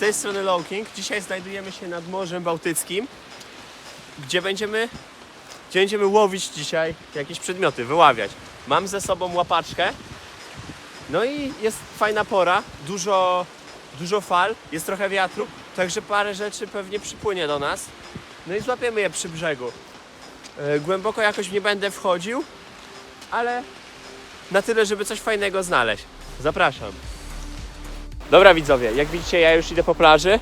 tej strony Low King. Dzisiaj znajdujemy się nad Morzem Bałtyckim, gdzie będziemy, gdzie będziemy łowić dzisiaj jakieś przedmioty, wyławiać. Mam ze sobą łapaczkę. No i jest fajna pora, dużo, dużo fal, jest trochę wiatru, także parę rzeczy pewnie przypłynie do nas. No i złapiemy je przy brzegu. E, Głęboko jakoś nie będę wchodził, ale na tyle, żeby coś fajnego znaleźć. Zapraszam. Dobra widzowie, jak widzicie ja już idę po plaży.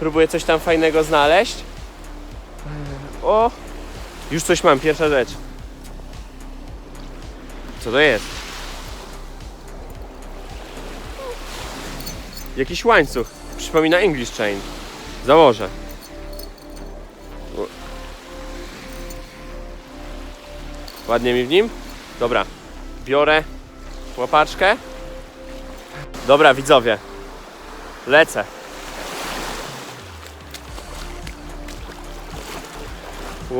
Próbuję coś tam fajnego znaleźć. O! Już coś mam, pierwsza rzecz. Co to jest? Jakiś łańcuch. Przypomina English Chain. Założę. Ładnie mi w nim? Dobra. Biorę łapaczkę. Dobra, widzowie. Lecę.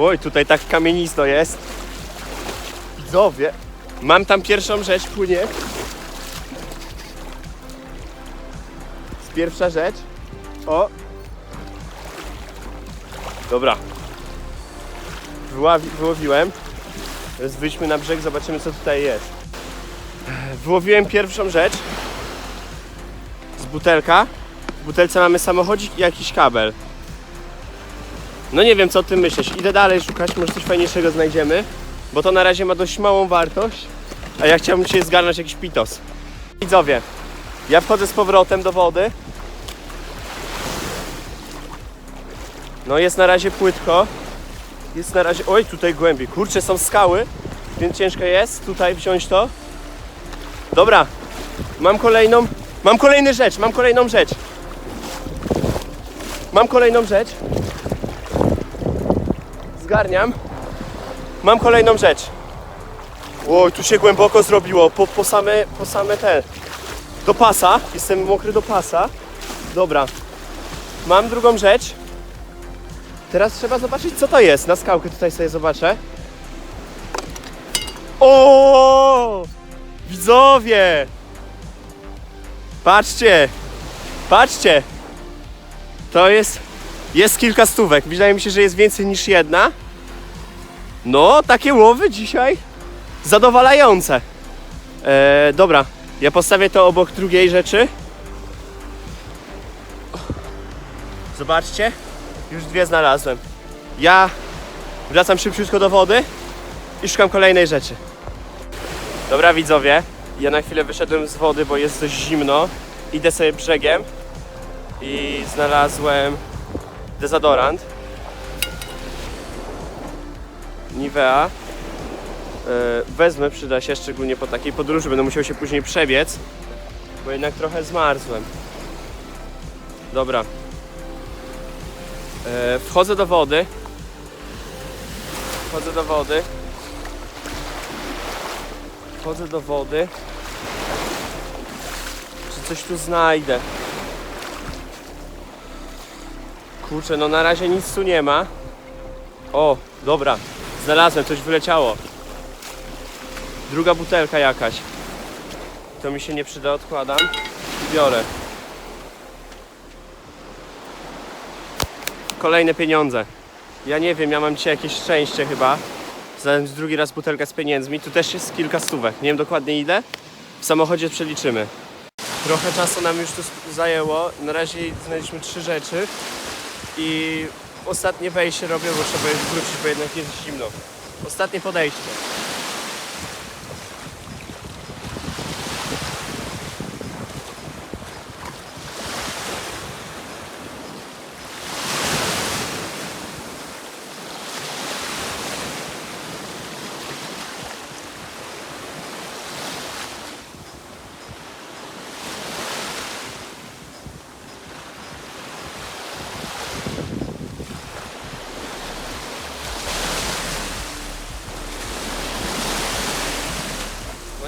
Oj, tutaj tak kamienisto jest. Widzowie. Mam tam pierwszą rzecz, płynie. Pierwsza rzecz. O. Dobra. Wyławi, wyłowiłem. Teraz wyjdźmy na brzeg, zobaczymy co tutaj jest. Wyłowiłem pierwszą rzecz. Butelka. W butelce mamy samochodzik i jakiś kabel. No nie wiem co o tym myślisz. Idę dalej szukać, może coś fajniejszego znajdziemy. Bo to na razie ma dość małą wartość. A ja chciałbym dzisiaj zgarnąć jakiś pitos. Widzowie, ja wchodzę z powrotem do wody. No jest na razie płytko. Jest na razie... Oj, tutaj głębiej. Kurczę, są skały, więc ciężko jest tutaj wziąć to. Dobra, mam kolejną... Mam kolejną rzecz, mam kolejną rzecz. Mam kolejną rzecz. Zgarniam. Mam kolejną rzecz. Oj, tu się głęboko zrobiło, po, po same, po same te... Do pasa, jestem mokry do pasa. Dobra. Mam drugą rzecz. Teraz trzeba zobaczyć co to jest. Na skałkę tutaj sobie zobaczę. O! Widzowie! Patrzcie! Patrzcie! To jest... Jest kilka stówek. Wydaje mi się, że jest więcej niż jedna. No, takie łowy dzisiaj zadowalające. E, dobra, ja postawię to obok drugiej rzeczy. Zobaczcie, już dwie znalazłem. Ja wracam szybciutko do wody i szukam kolejnej rzeczy. Dobra widzowie, ja na chwilę wyszedłem z wody, bo jest dość zimno. Idę sobie brzegiem i znalazłem dezodorant. Nivea. E, wezmę, przyda się, szczególnie po takiej podróży. Będę musiał się później przebiec, bo jednak trochę zmarzłem. Dobra. E, wchodzę do wody. Wchodzę do wody. Wchodzę do wody. Czy coś tu znajdę? Kurczę, no na razie nic tu nie ma. O, dobra. Znalazłem, coś wyleciało. Druga butelka jakaś. To mi się nie przyda, odkładam. I biorę. Kolejne pieniądze. Ja nie wiem, ja mam dzisiaj jakieś szczęście chyba. Znalazłem drugi raz butelkę z pieniędzmi. Tu też jest kilka stówek. Nie wiem dokładnie ile. W samochodzie przeliczymy. Trochę czasu nam już tu zajęło. Na razie znaleźliśmy trzy rzeczy. I ostatnie wejście robię, bo trzeba wrócić, bo jednak jest zimno. Ostatnie podejście.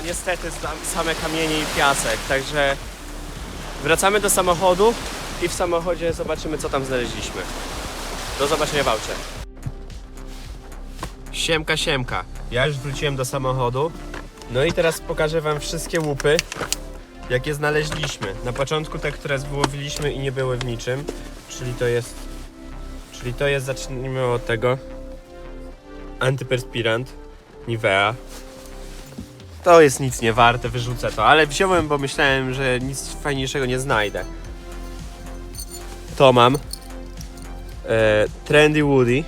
Niestety sam- same kamienie i piasek, także wracamy do samochodu i w samochodzie zobaczymy co tam znaleźliśmy. Do zobaczenia w aucie. Siemka, siemka. Ja już wróciłem do samochodu. No i teraz pokażę wam wszystkie łupy, jakie znaleźliśmy. Na początku te, które wyłowiliśmy i nie były w niczym, czyli to jest, czyli to jest, zacznijmy od tego, antyperspirant Nivea. To jest nic nie warte, wyrzucę to, ale wziąłem, bo myślałem, że nic fajniejszego nie znajdę. To mam. E, Trendy Woody.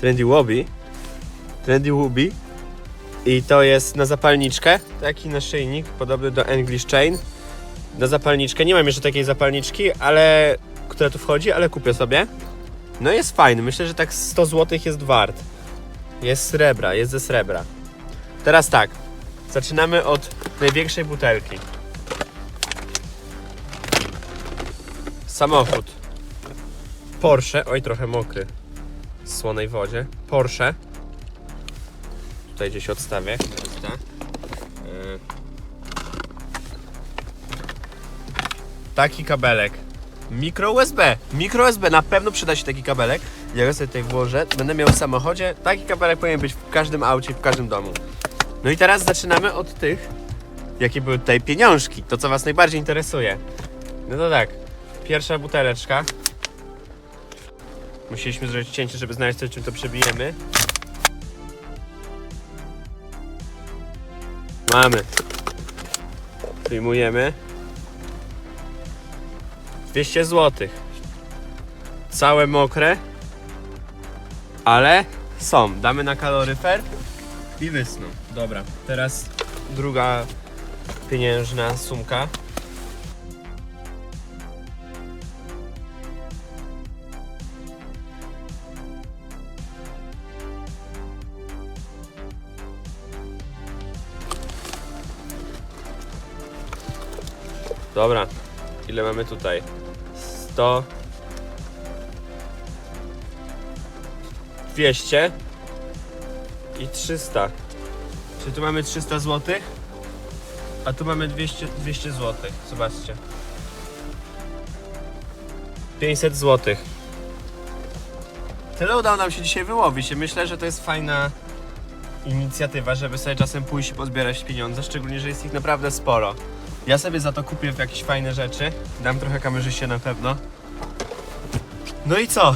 Trendy Wobby. Trendy Wobby. I to jest na zapalniczkę, taki naszyjnik, podobny do English Chain. Na zapalniczkę, nie mam jeszcze takiej zapalniczki, ale która tu wchodzi, ale kupię sobie. No jest fajny, myślę, że tak 100 zł jest wart. Jest srebra, jest ze srebra. Teraz tak, zaczynamy od największej butelki. Samochód. Porsche, oj trochę mokry. W słonej wodzie. Porsche. Tutaj gdzieś odstawię. Yy. Taki kabelek. Mikro USB. Mikro USB. Na pewno przyda się taki kabelek. Ja sobie tutaj włożę, będę miał w samochodzie. Taki kabelek powinien być w każdym aucie, w każdym domu. No i teraz zaczynamy od tych, jakie były tutaj pieniążki. To, co Was najbardziej interesuje. No to tak. Pierwsza buteleczka. Musieliśmy zrobić cięcie, żeby znaleźć coś, czym to przebijemy. Mamy. Wyjmujemy. 200 zł. Całe mokre. Ale są. Damy na kaloryfer i wysną. Dobra, teraz druga pieniężna sumka. Dobra, ile mamy tutaj? 100 200 i 300 Czyli tu mamy 300 zł A tu mamy 200, 200 zł Zobaczcie 500 zł Tyle udało nam się dzisiaj wyłowić myślę, że to jest fajna inicjatywa, żeby sobie czasem pójść i pozbierać pieniądze, szczególnie, że jest ich naprawdę sporo. Ja sobie za to kupię jakieś fajne rzeczy. Dam trochę kamerzyście na pewno. No i co?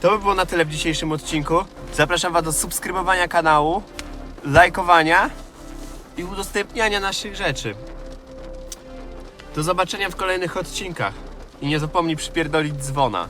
To by było na tyle w dzisiejszym odcinku. Zapraszam Was do subskrybowania kanału, lajkowania i udostępniania naszych rzeczy. Do zobaczenia w kolejnych odcinkach. I nie zapomnij przypierdolić dzwona.